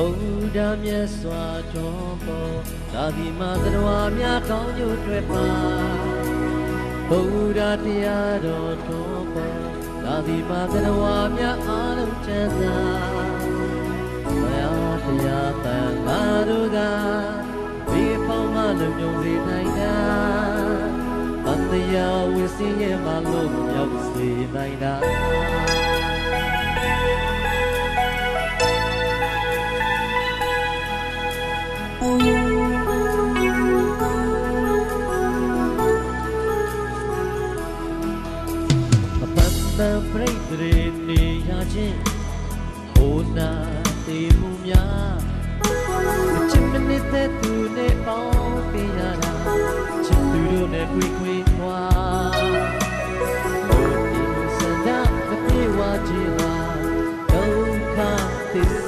ဗုဒ္ဓမြတ်စွာတော်ပေါ်သာဒီမှာသတ္တဝါများကောင်းကျိုးတွေ့ပါဗုဒ္ဓတရားတော်တော်ပေါ်သာဒီမှာသတ္တဝါများအားလုံးချမ်းသာဘုရားတရားတန်ခါတို့ကဒီပေါင်းမလုံးညုံစေနိုင်တာအတရားဝိစီရဲ့မလို့ရောက်စေနိုင်တာ ပတ်တန်ပြိတ်တွေနေရခြင်းဟိုနာတေမှုများချစ်မနစ်တဲ့သူနဲ့ပေါင်းပေးရတာချစ်သူတို့နဲ့ခွေခွေခွာဘုရားစန္ဒမပြေဝခြင်းဟာဒုက္ခသစ္စာ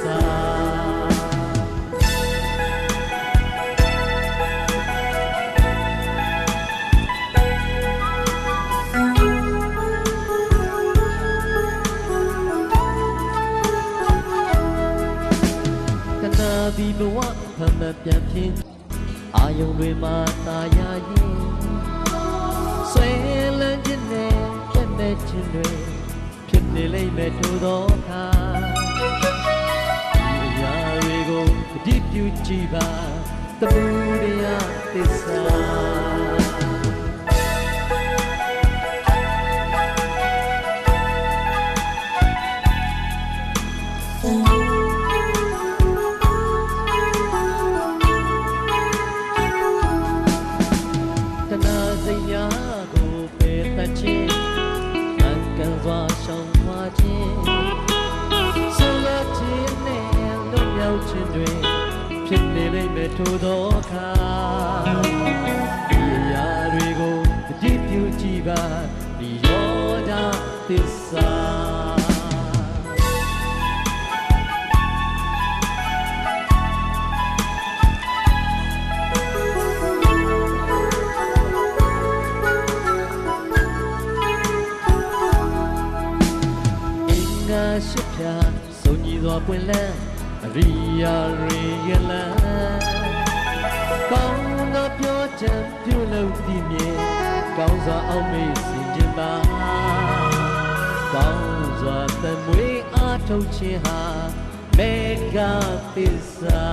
ဘဝဖမပြန်ဖြစ်အာယုံတွေမှာตาရရင်ဆွေလန်းခြင်းနဲ့ပြတ်မဲ့ခြင်းတွေဖြစ်နေလိမ့်မယ်ထို့သောအခါဒီအရာတွေကိုအကြည့်ပြုကြည့်ပါတမှုတရားသစ္စာ ကြည့်ပြုကြည့်ပါဒီရောဓသစ္စာ စွာအောင်မေ့စင်ခြင်းပါကောင်းစွာသမွေအားထုတ်ခြင်းဟာမေဃသစ္စာ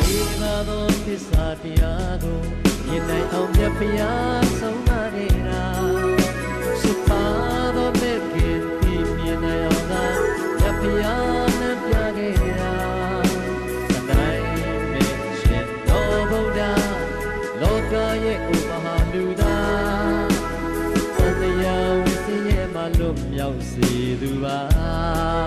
ဒီမှာသောသစ္စာတရားကိုမြင်နိုင်အောင်မြတ်ဖျား ကရဲ့ဥပဟာလူသားသတရားဝိစီရဲ့မလွတ်မြောက်စေသူပါ